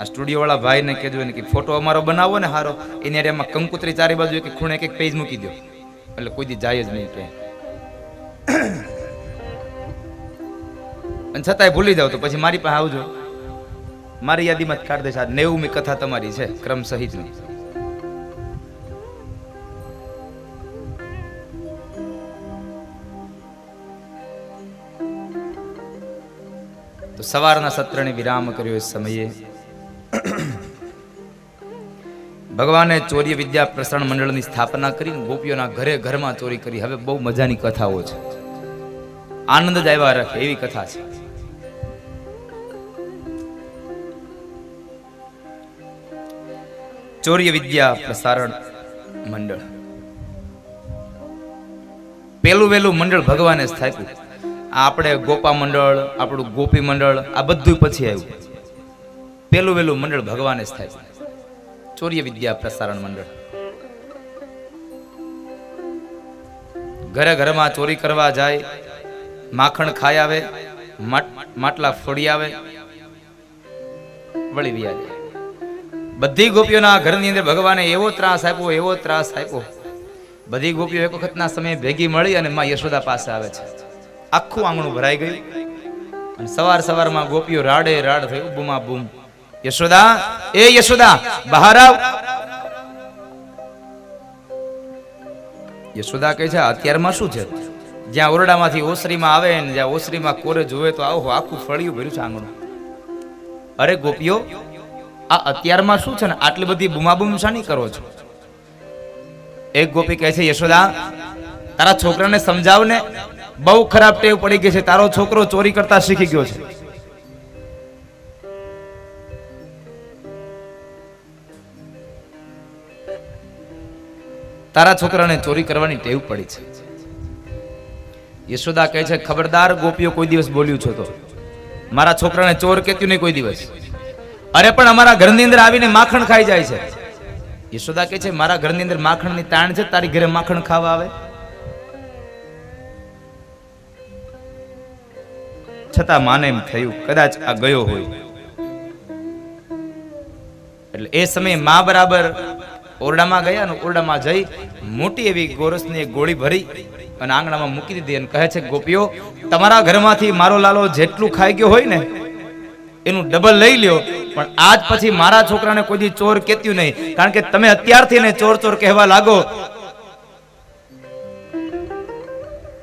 આ સ્ટુડિયોવાળા ભાઈને કહેજો એને કે ફોટો અમારો બનાવો ને હારો. એની હારે એમાં કંકુતરી ચારે બાજુ એક ખૂણે એક પેજ મૂકી દો એટલે કોઈ દી જાય જ નહીં કે અને છતાંય ભૂલી જાવ તો પછી મારી પાસે આવજો. મારી યાદીમાં જ કાઢ દેશે આ નેવુંમી કથા તમારી છે, ક્રમ સહિતની. તો સવારના સત્રને વિરામ કર્યો એ સમયે ભગવાને ચોરી વિદ્યા પ્રસારણ મંડળની સ્થાપના કરીને ગોપીઓના ઘરે ઘરમાં ચોરી કરી. હવે બહુ મજાની કથાઓ છે. આનંદ જ આવ્યા રાખે એવી કથા છે. ચોર્ય વિદ્યા પ્રસારણ મંડળ. પેલું વેલું મંડળ ભગવાને સ્થાપ્યું. આપણે ગોપા મંડળ, આપણું ગોપી મંડળ, આ બધું પછી આવ્યું. પેલું વેલું મંડળ ભગવાને સ્થાપ્યું. ચોર્ય વિદ્યા પ્રસારણ મંડળ. ઘરે ઘરમાં ચોરી કરવા જાય, માખણ ખાઈ આવે માટલા ફોડી આવે, વળી વ્યા બધી ગોપીઓના ઘરની અંદર ભગવાને એવો ત્રાસ આપ્યો, એવો ત્રાસ આપ્યો. બધી ગોપીઓ એક વખતના સમયે ભેગી મળી અને માં યશોદા પાસે આવે છે. આખું આંગણું ભરાઈ ગયું. અને સવાર સવારમાં ગોપીઓ રાડે રાડ થયું બૂમા બૂમ. યશોદા? એ યશોદા, બહાર આવ. યશોદા કહે છે, અત્યારમાં શું છે? જ્યાં ઓરડામાંથી ઓસરીમાં આવે ને જ્યાં ઓસરીમાં કોરે જોવે તો આવો, આખું ફળિયું ભર્યું છે આંગણું. અરે ગોપીઓ, આ અત્યારમાં શું છે ને? આટલી બધી બુમાબુમ શાની કરો છો? એક ગોપી કહે છે, યશોદા, તારા છોકરાને સમજાવ ને બહુ ખરાબ ટેવ પડી ગઈ છે. તારો છોકરો ચોરી કરતા શીખી ગયો છે. તારા છોકરાને ચોરી કરવાની ટેવ પડી છે. યશોદા કહે છે, ખબરદાર ગોપીઓ કોઈ દિવસ બોલ્યું છો તો. મારા છોકરાને ચોર કેત્યું નહીં કોઈ દિવસ. અરે, પણ અમારા ઘરની અંદર આવીને માખણ ખાઈ જાય છે. યશોદા કહે છે, મારા ઘરની અંદર માખણની તાણ છે, તારી ઘરે માખણ ખાવા આવે. છતાં માને એમ થયું, કદાચ આ ગયો હોય. એટલે એ સમયે મા બરાબર ઓરડામાં ગયા અને ઓરડામાં જઈ મોટી એવી ગોરસની એક ગોળી ભરી અને આંગણામાં મૂકી દીધી અને કહે છે, ગોપીઓ, તમારા ઘરમાંથી મારો લાલો જેટલું ખાઈ ગયો હોય ને, એનું ડબલ લઈ લ્યો, પણ આજ પછી મારા છોકરાને કોઈ ચોર કેત્યું નહીં, કારણ કે તમે અત્યારથી એને ચોર ચોર કહેવા લાગો.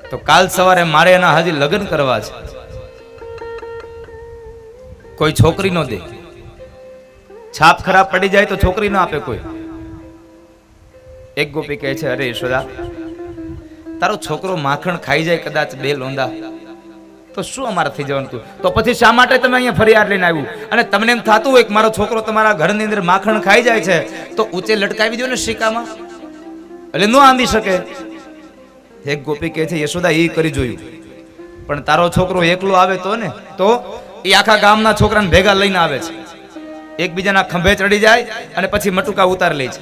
તો કાલ સવારે મારે એના હજી લગ્ન કરવા છે. કોઈ છોકરી નો દે. છાપ ખરાબ પડી જાય તો છોકરી ના આપે કોઈ. એક ગોપી કહે છે, અરે યશોદા, તારો છોકરો માખણ ખાઈ જાય કદાચ બે લોંદા તો શું અમારે થઈ જવાનું હતું તો પછી શા માટે તમે અહીંયા ફરિયાદ લઈને આવ્યું? અને તમને એમ થતું હોય કે મારો છોકરો તમારા ઘરની અંદર માખણ ખાઈ જાય છે, તો ઊંચે લટકાવી દો ને શિકામાં. એટલે ન આંબી શકે. એક ગોપી કહે છે, યશોદા એ કરી જોયું. પણ તારો છોકરો એકલો આવે તો ને, તો એ આખા ગામના છોકરાને ભેગા લઈને આવે છે. એકબીજાના ખંભે ચડી જાય અને પછી મટુકા ઉતાર લે છે.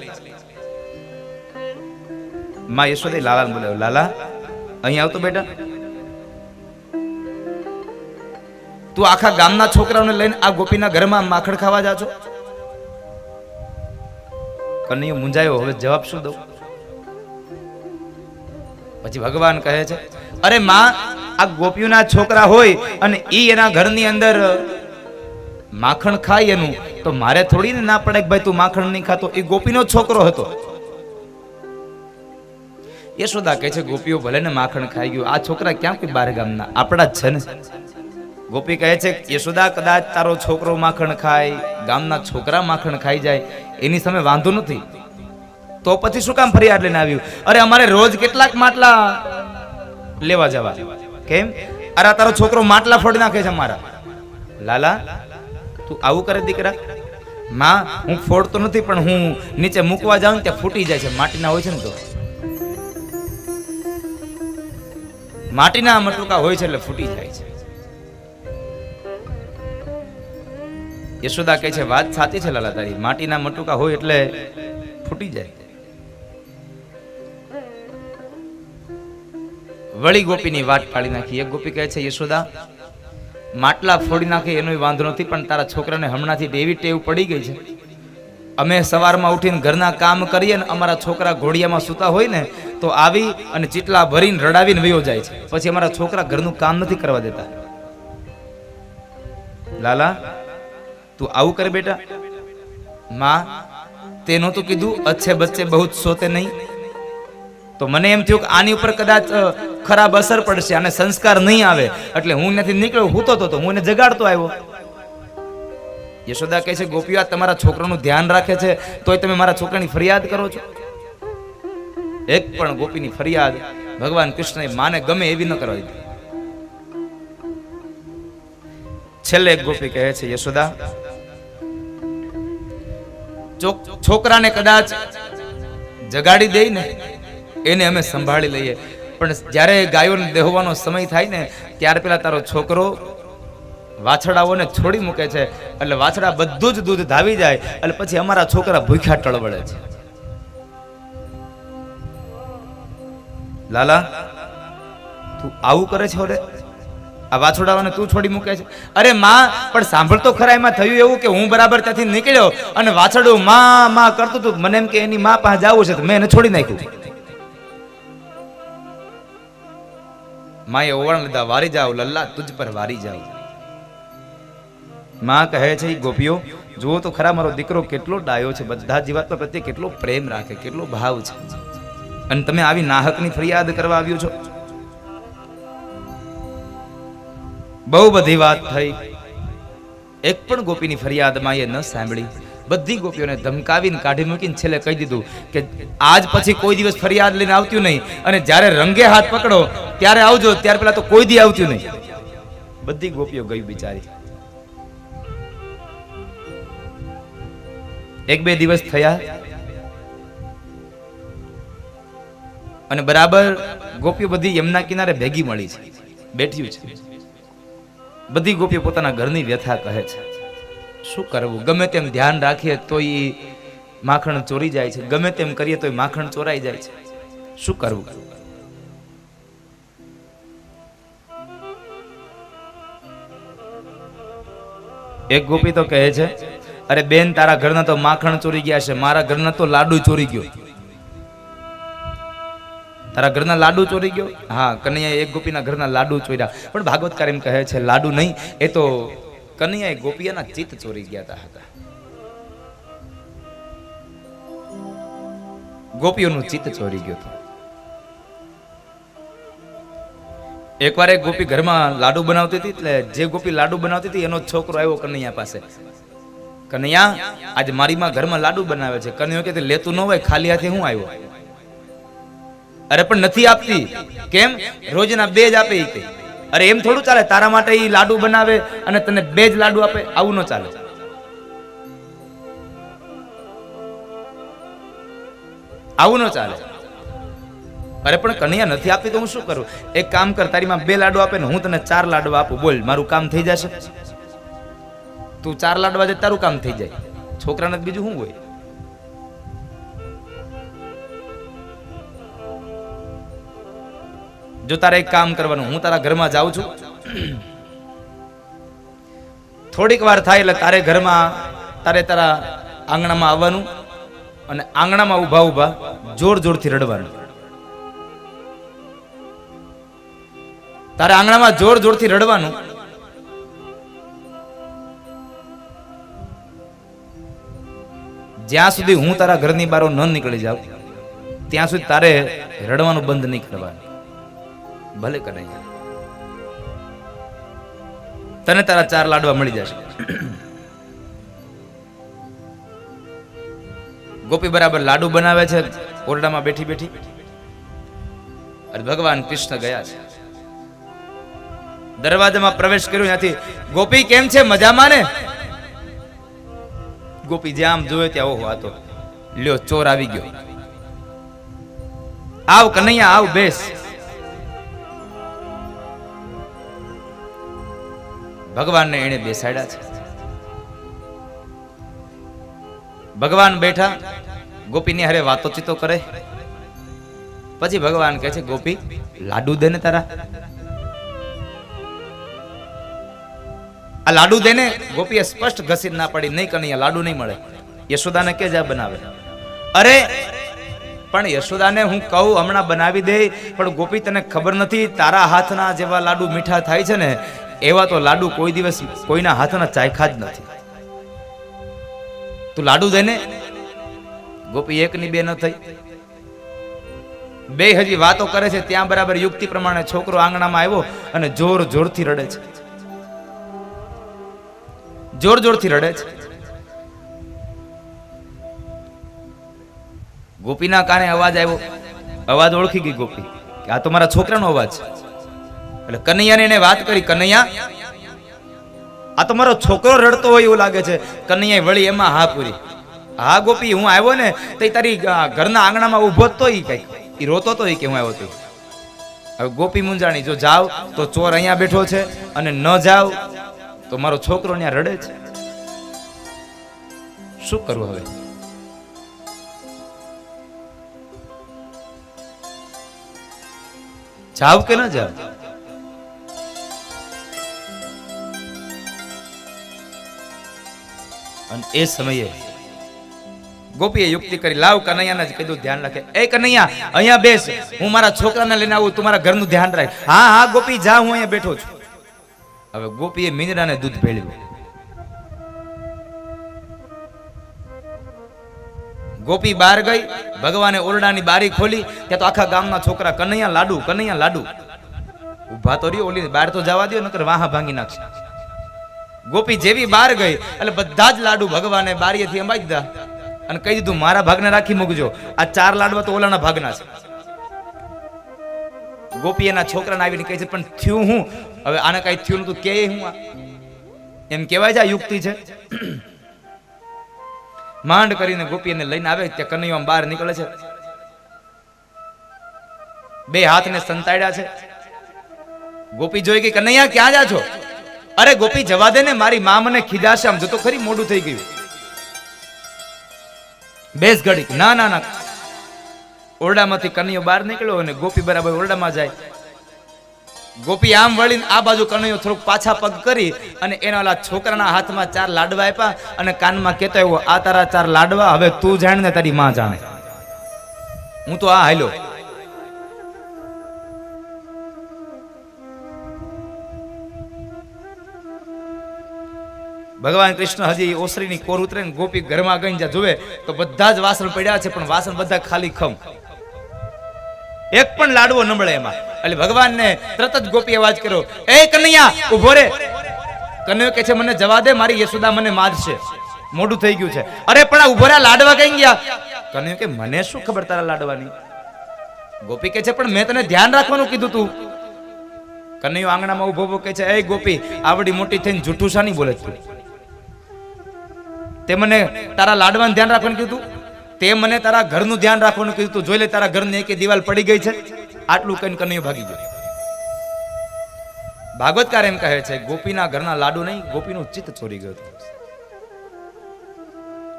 માં યશોદે લાલા બોલાવ્યો. લાલા, અહીં આવતો બેટા. તું આખા ગામના છોકરાઓને લઈને આ ગોપીના ઘરમાં માખણ ખાવા જા છો? કનૈયો મુંજાયો હવે જવાબ શું દઉં? પછી ભગવાન કહે છે, અરે માં, આ ગોપીઓના છોકરા હોય અને ઈ એના ઘરની અંદર માખણ ખાય એનું, તો મારે થોડી ને ના પડે કે ભાઈ તું માખણ નહીં ખાતો. એ ગોપીનો છોકરો હતો. યશોદા કહે છે, ગોપીઓ ભલે ને માખણ ખાઈ ગયું, આ છોકરા ક્યાં કોઈ બાર ગામના? આપણા જ છે ને. ગોપી કહે છે યશોદા કદાચ તારો છોકરો માખણ ખાય, ગામના છોકરા માખણ ખાઈ જાય, એની સામે વાંધો નથી. તો પછી શું કામ ફરિયાદ લઈને આવ્યું? અરે અમારે રોજ કેટલાક માટલા લેવા જવા. કેમ? અરે તારો છોકરો માટલા ફોડી નાખે છે અમારા. લાલા, તું આવું કરે દીકરા? માં, હું ફોડતો નથી, પણ હું નીચે મૂકવા જાઉં ત્યાં ફૂટી જાય છે, માટીના હોય છે ને તો. માટીના મટુકા હોય છે એટલે ફૂટી જાય છે. યશોદા કહે છે, વાત સાચી છે લાલા તારી. માટીના મટુકા હોય એટલે ફૂટી જાય. વળી ગોપીની વાત પાડી નાખી. એક ગોપી કહે છે, યશોદા, માટલા ફોડી નાખે એનો વાંધો નથી, પણ તારા છોકરાને હમણાંથી એવી ટેવ પડી ગઈ છે. અમે સવારમાં ઉઠીને ઘરના કામ કરીએ ને અમારા છોકરા ઘોડિયામાં સૂતા હોય ને, તો આવી અને ચીટલા ભરીને રડાવીને વયો જાય છે. પછી અમારા છોકરા ઘરનું કામ નથી કરવા દેતા. લાલા, તું આવું કરે બેટા? માં તે નહોતું કીધું, અચ્છે બચ્ચે બહુ જ સોતે નહીં. તો મને એમ થયું કે આની ઉપર કદાચ ખરાબ અસર પડશે અને સંસ્કાર નહીં આવે. એટલે હું નથી નીકળ્યો હૂતો તો, હું એને જગાડતો આવ્યો. યશોદા કહે છે, ગોપીઓ તમારા છોકરાનું ધ્યાન રાખે છે, તોય તમે મારા છોકરાની ફરિયાદ કરો છો. એક પણ ગોપીની ફરિયાદ ભગવાન કૃષ્ણએ માને ગમે એવી ન કરવા દીધી. છેલ્લે એક ગોપી કહે છે, યશોદા છોકરાને કદાચ જગાડી દઈ ને, એને અમે સંભાળી લઈએ. પણ જ્યારે ગાયોને દેહવાનો સમય થાય ને, ત્યારે પેલા તારો છોકરો વાછડાઓને છોડી મૂકે છે. એટલે વાછડા બધું જ દૂધ ધાવી જાય. એટલે પછી અમારા છોકરા ભૂખ્યા ટળવળે છે. લાલા, તું આવું કરે છે ઓરે? આ વાછડાઓને તું છોડી મૂકે છે? અરે માં, પણ સાંભળ તો ખરા, એમાં થયું એવું કે હું બરાબર ત્યાંથી નીકળ્યો અને વાછડું માં માં કરતું હતું. મને એમ કે એની માં પાસે જવું છે તો મેં એને છોડી નાખ્યું. માએ ઓવણ લીધા, વારી જાવ લલ્લા, તુજ પર વારી જાવ માં કહે છે ગોપીઓ, જુઓ તો ખરા મારો દીકરો કેટલો ડાયો છે. બધા જીવાત્મા પ્રત્યે કેટલો પ્રેમ રાખે, કેટલો ભાવ છે. અને તમે આવી નાહકની ફરિયાદ કરવા આવ્યો છો? બહુ બધી વાત થઈ. એક પણ ગોપીની ફરિયાદમાં એ ન સાંભળી. બધી ગોપીઓને ધમકાવીને કાઢી મૂકીને છેલ્લે કહી દીધું કે આજ પછી કોઈ દિવસ ફરિયાદ લઈને આવતું નહીં. અને જ્યારે રંગે હાથ પકડો, ત્યારે આવજો. ત્યાર પેલા તો કોઈ દી આવતું નહીં. બધી ગોપીઓ ગઈ બિચારી. એક બે દિવસ થયા. અને બરાબર ગોપીઓ બધી યમના કિનારે ભેગી મળી છે. બેઠ્યું છે. બધી ગોપીઓ પોતાના ઘરની વ્યથા કહે છે. શું કરવું? ગમે તેમ ધ્યાન રાખીએ તો એ માખણ ચોરી જાય છે. ગમે તેમ કરીએ તો માખણ ચોરાઈ જાય છે. શું કરવું? એક ગોપી તો કહે છે અરે બેન, તારા ઘરના તો માખણ ચોરી ગયા છે. મારા ઘરના તો લાડુ ચોરી ગયો. તારા ઘરના લાડુ ચોરી ગયો? હા, કનૈયાએ એક ગોપીના ઘરના લાડુ ચોર્યા. પણ ભાગવતકાર એમ કહે છે, લાડુ નહીં, એ તો કનૈયાએ ગોપિયાના ચિત્ત ચોરી ગયા હતા. ગોપીઓનું ચિત્ત ચોરી ગયું હતું. એકવાર એક ગોપી ઘરમાં લાડુ બનાવતી હતી, એટલે જે ગોપી લાડુ બનાવતી હતી, એનો છોકરો આવ્યો કનૈયા પાસે. કનૈયા, આજે મારી માં ઘરમાં લાડુ બનાવે છે. કનૈયો કે લેતું ન હોય, ખાલી હાથે હું આવ્યો? અરે, પણ નથી આપતી. કેમ? રોજના બે જ આપે એ અરે, એમ થોડું ચાલે? તારા માટે એ લાડુ બનાવે અને તને બે જ લાડુ આપે? આવું ન ચાલે. આવું ન ચાલે. અરે, પણ કનૈયા, નથી આપતી તો હું શું કરું? એક કામ કર, તારી માં બે લાડુ આપે ને હું તને ચાર લાડુ આપું. બોલ, મારું કામ થઈ જશે. તું ચાર લાડવા દે તારું કામ થઈ જાય. છોકરાને બીજું શું હોય? જો તારે એક કામ કરવાનું, હું તારા ઘરમાં જાઉં છું. થોડીક વાર થાય એટલે તારે ઘરમાં, તારે તારા આંગણામાં આવવાનું અને આંગણામાં ઊભા ઊભા જોર જોરથી રડવાનું. તારે આંગણામાં જોર જોરથી રડવાનું જ્યાં સુધી હું તારા ઘરની બહાર ન નીકળી જાઉં, ત્યાં સુધી તારે રડવાનું બંધ નહીં કરવાનું. ભલે કરે. તને તારા ચાર લાડવા મળી જશે. ગોપી બરાબર લાડુ બનાવે છે, ઓરડામાં બેઠી બેઠી. અને ભગવાન કૃષ્ણ ગયા છે. દરવાજામાં પ્રવેશ કર્યો, ત્યાંથી, ગોપી કેમ છે, મજામાં ને? ગોપી જ્યાં જોયો ત્યાં ઓહો આ લ્યો, ચોર આવી ગયો. આવ કનૈયા, આવ બેસ. ભગવાનને એને બેસાડ્યા છે. ભગવાન બેઠા, ગોપીની હારે વાતો ચીતો કરે. પછી ભગવાન કહે છે, ગોપી, લાડુ દે ને તારા. આ લાડુ દે ને ગોપીએ સ્પષ્ટ ઘસી ના પડી, નહીં કનૈયા, લાડુ નહીં મળે. યશોદાને કે જા બનાવે. અરે, પણ યશોદાને હું કહું, હમણાં બનાવી દે, પણ ગોપી તને ખબર નથી, તારા હાથના જેવા લાડુ મીઠા થાય છે ને, એવા તો લાડુ કોઈ દિવસ કોઈના હાથના ચાખ્યા જ નથી. તું લાડુ દે ને ગોપી એકની બે ન થઈ. બે હજી વાતો કરે છે, ત્યાં બરાબર યુક્તિ પ્રમાણે છોકરો આંગણામાં આવ્યો અને જોર જોરથી રડે છે. જોર જોરથી રડે છે. ગોપીના કાને અવાજ આવ્યો. અવાજ ઓળખી ગઈ ગોપી આ તો મારા છોકરાનો અવાજ છે. એટલે કનૈયાને એને વાત કરી, કનૈયા, આ તો મારો છોકરો રડતો હોય એવું લાગે છે. કનૈયા વળી એમાં હા પૂરી. હા ગોપી, હું આવ્યો ને તો તારી ઘરના આંગણામાં ઊભો તો ઈ કંઈક. ઈ રોતો તો ઈ કે હું આવ્યો તો હવે ગોપી મુંજાણી જો જાવ તો ચોર અહીંયા બેઠો છે અને ન જાવ તો મારો છોકરો ત્યાં રડે છે. શું કરવું હવે? જાવ કે ના જાવ? અને એ સમયે ગોપીએ યુક્તિ કરી, લાવ કનૈયાને જ કીધું ધ્યાન રાખે. એ કનૈયા, અહીંયા બેસ. હું મારા છોકરાને લઈને આવું, તું મારા ઘરનું ધ્યાન રાખ. હા હા, ગોપી, જા, હું અહીંયા બેઠો છું. હવે ગોપીએ મીંદડાને દૂધ ભેળવ્યું. ગોપી બહાર ગઈ, ભગવાને ઓરડાની બારી ખોલી, ત્યાં તો આખા ગામના છોકરા કનૈયા લાડુ કનૈયા લાડુ. ઊભા તો રહ્યો, ઓલી બહાર તો જવા દો નકર વાહા ભાંગી નાખશે. ગોપી જેવી બહાર ગઈ, એટલે બધા જ લાડુ ભગવાને બારીએથી અંબાઈ દીધા. અને કહી દીધું, મારા ભાગને રાખી મૂકજો. આ ચાર લાડવા તો ઓલાના ભાગના છે. ગોપી એના છોકરાને આવીને કહે છે, પણ થયું હું? હવે આને કઈ થયું નતું કે હું એમ કહેવાય છે આ યુક્તિ છે. માંડ કરીને ગોપી લઈને આવે, ત્યાં કનૈયો બહાર નીકળે છે. બે હાથને સંતાડ્યા છે. ગોપી જોઈ ગઈ કનૈયા, ક્યાં જા છો? અરે ગોપી, જવા દે ને, મારી મા મને ખીજાશે. આમ જતો ખરી મોડું થઈ ગયું. બેસ ઘડી ના ના ના. ઓરડામાંથી કનૈયો બહાર નીકળ્યો અને ગોપી બરાબર ઓરડામાં જાય. ગોપી આમ વળીને આ બાજુ કનૈયો થોડુંક પાછા પગ કરી અને એના ઓલા છોકરાના હાથમાં ચાર લાડવા આપ્યા અને કાનમાં કહેતો આવ્યો, આ તારા ચાર લાડવા, હવે તું જાણ ને તારી માં જાણે. હું તો આ હાલ્યો. ભગવાન કૃષ્ણ હજી ઓસરીની કોર ઉતરે ગોપી ઘરમાં ગઈ જ્યાં જોવે તો બધા જ વાસણ પડ્યા છે, પણ વાસણ બધા ખાલી ખમ. એક પણ લાડવો નબળે એમાં. એટલે ભગવાનને તરત જ ગોપી અવાજ કર્યો, એ કનૈયા, ઊભો રે. કનૈયો કે છે, મને જવા દે, મારી યશોદા મને મારશે. મોઢું થઈ ગયું છે. અરે, પણ આ ઊભો રહ્યા, લાડવા કઈ ગયા? કનૈયો કે મને શું ખબર તારા લાડવાની? ગોપી કે છે, પણ મેં તને ધ્યાન રાખવાનું કીધું તું. કનૈયો આંગણામાં ઊભો ઊભો કે છે, એ ગોપી, આવડી મોટી થઈને જૂઠું શાની બોલે તું? તે મને તારા લાડવાનું ધ્યાન રાખવાનું કીધું તે મને તારા ઘરનું ધ્યાન રાખવાનું કીધું તું. જોઈ લે, તારા ઘરની એક દિવાલ પડી ગઈ છે. આટલું કહીને કનૈયો ભાગી ગયો. ભાગવતકાર એમ કહે છે, ગોપીના ઘરના લાડુ નહીં, ગોપીનું ચિત્ત ચોરી ગયું.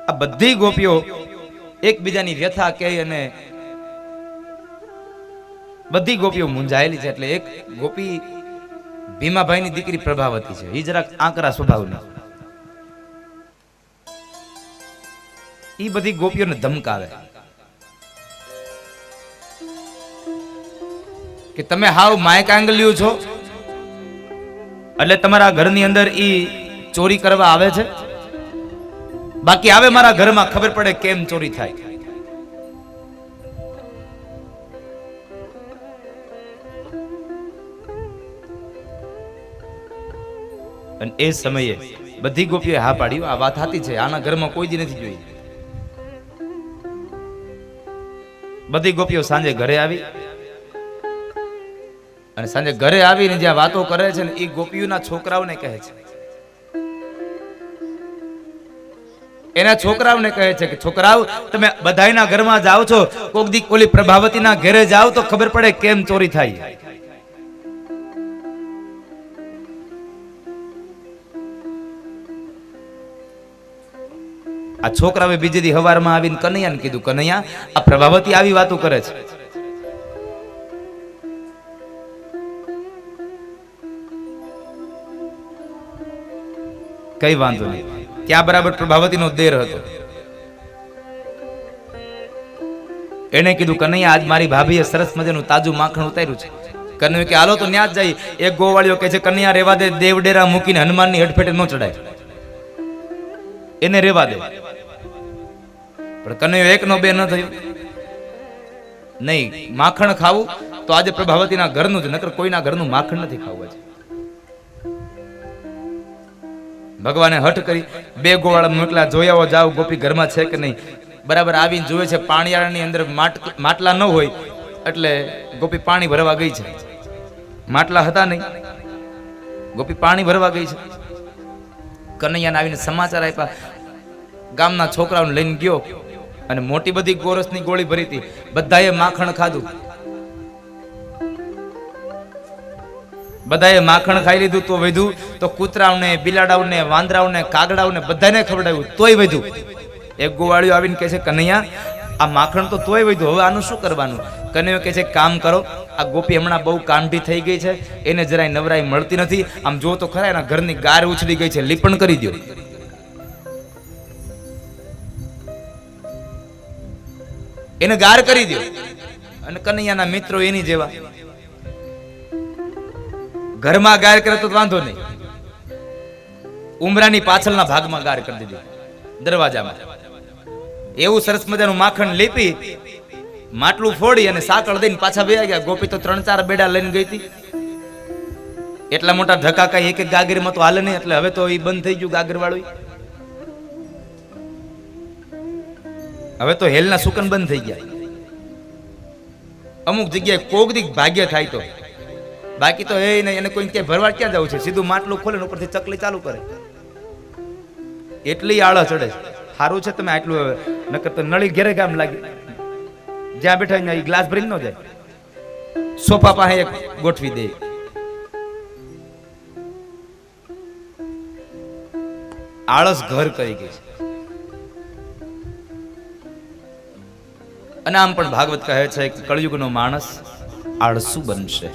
આ બધી ગોપીઓ એકબીજાની વ્યથા કહે અને બધી ગોપીઓ મૂંઝાયેલી છે. એટલે એક ગોપી ભીમાભાઈની દીકરી પ્રભાવતી છે. એ જરાક આંકરા સ્વભાવની. એ બધી ગોપીઓને ધમકાવે. કે તમે હાવ માયક આંગલ્યું છો? એટલે તમારા ઘરની અંદર ઈ ચોરી કરવા આવે છે? બાકી આવે મારા ઘરમાં, ખબર પડે કેમ ચોરી થાય. અને એ સમયે બધી ગોપીઓએ હા પાડ્યું આ વાત સાચી છે, આના ઘરમાં કોઈ દી નથી જોઈ. બધી ગોપીઓ સાંજે ઘરે આવી અને સાંજે ઘરે આવીને જ્યાં વાતો કરે છે ને એ ગોપીઓના છોકરાઓને કહે છે. એના છોકરાઓને કહે છે કે, છોકરાઓ, તમે બધાના ઘરમાં જાઓ છો, કોક દી ઓલી પ્રભાવતીના ઘરે જાઓ તો ખબર પડે કેમ ચોરી થાય. આ છોકરાએ બીજે હવારમાં આવીને કનૈયાને કીધું, કનૈયા, આ પ્રભાવતી આવી વાતો કરે છે. કઈ વાંધો નહીં. ત્યાં બરાબર પ્રભાવતીનો દેર હતો. એને કીધું, કનૈયા, આજ મારી ભાભીએ સરસ મજાનું તાજું માખણ ઉતાર્યું છે. કનૈયા કે, હાલો તો ન્યા જ જાય એક ગોવાળીઓ કે છે, કનૈયા, રેવા દે. દેવડેરા મૂકીને હનુમાનની હડફેટે ન ચડાય. એને રેવા દે. પણ કનૈયો એક નો બે ન થયો. નહીં, માખણ ખાવું તો આજે પ્રભાવતીના ઘરનું જ, નકર કોઈના ઘરનું માખણ નથી ખાવું આજે. ભગવાને હઠ કરી બે ગોવાળા મોકલા જોયાઓ જાવ ગોપી ઘરમાં છે કે નહીં? બરાબર આવીને જોવે છે, પાણીયાળાની અંદર માટ- માટલા ન હોય, એટલે ગોપી પાણી ભરવા ગઈ છે. માટલા હતા નહીં. ગોપી પાણી ભરવા ગઈ છે. કનૈયાને આવીને સમાચાર આપ્યા. ગામના છોકરાઓને લઈને ગયો. અને મોટી બધી ગોરસની ગોળી ભરી હતી બધાએ માખણ ખાધું. બધાએ માખણ ખાઈ લીધું તો વધ્યું. તો કૂતરાઓને, બિલાડાઓને, વાંદરાઓને, કાગડાઓને બધાને ખવડાવ્યું. તોય વધ્યું. એક ગોવાળીઓ આવીને કહે છે, કનૈયા, આ માખણ તો તોય વધ્યું. હવે આનું શું કરવાનું? કનૈયો કહે છે, કામ કરો. આ ગોપી હમણાં બહુ કાંઢી થઈ ગઈ છે. એને જરાય નવરાઈ મળતી નથી. આમ જો તો ખરા એના ઘરની ગાર ઉછળી ગઈ છે. લીપણ કરી દો એને ગાર કરી દો અને કનૈયાના મિત્રો એની જેવા. ઘરમાં ગાર કરે તો વાંધો નહીં. ઉમરાની પાછળના ભાગમાં ગાર કરી દીધો. દરવાજામાં. એવું સરસ મજાનું માખણ લીપી, માટલું ફોડી અને સાકળ દઈને પાછા બે ગયા. ગોપી તો ત્રણ ચાર બેડા લઈને ગઈ હતી. એટલા મોટા ધક્કા કઈ એક એક ગાગરમાં તો હાલે નહીં. એટલે હવે તો એ બંધ થઈ ગયું ગાગર વાળું હવે તો હેલના સુકન બંધ થઈ ગયા. અમુક જગ્યાએ કોક દીક ભાગ્ય થાય તો. બાકી તો એ નહીં, એને કોઈ ક્યાંય ભરવા ક્યાં જવું છે? સીધું માટલું ખોલે ઉપરથી ચકલી ચાલુ કરે. એટલી આળસ ચડે સારું છે તમે આટલું નકર તો નળી ઘેરે ગામ લાગે. જ્યાં બેઠા ને ગ્લાસ ભરીને ન જાય. સોફા પાસે એક ગોઠવી દે. આળસ ઘર કરી ગઈ છે. અને આમ પણ ભાગવત કહે છે કે કળયુગનો માણસ આળસુ બનશે.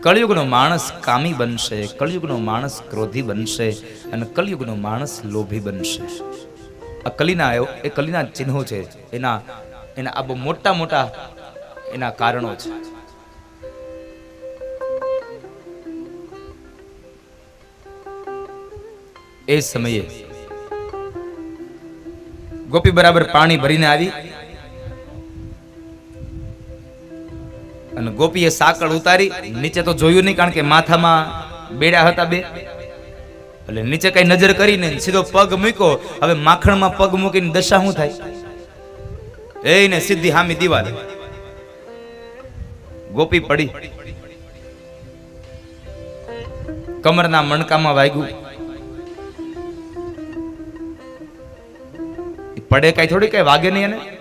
કળયુગનો માણસ કામી બનશે, કળયુગનો માણસ ક્રોધી બનશે અને કળયુગનો માણસ લોભી બનશે. આ કલીના એ કલીના ચિહ્નો છે, એના એના આ બહુ મોટા મોટા એના કારણો છે. એ સમયે ગોપી બરાબર પાણી ભરીને આવી. અને ગોપીએ સાકળ ઉતારી, નીચે તો જોયું નહીં કારણ કે માથામાં બેડા હતા બે. એટલે નીચે કઈ નજર કરીને સીધો પગ મૂક્યો. હવે માખણમાં પગ મૂકીને દશા શું થાય? એને સીધી હામી દિવાલ. ગોપી પડી. કમરના મણકામાં વાગ્યું. પડે કઈ થોડી કઈ વાગે નહીં એને?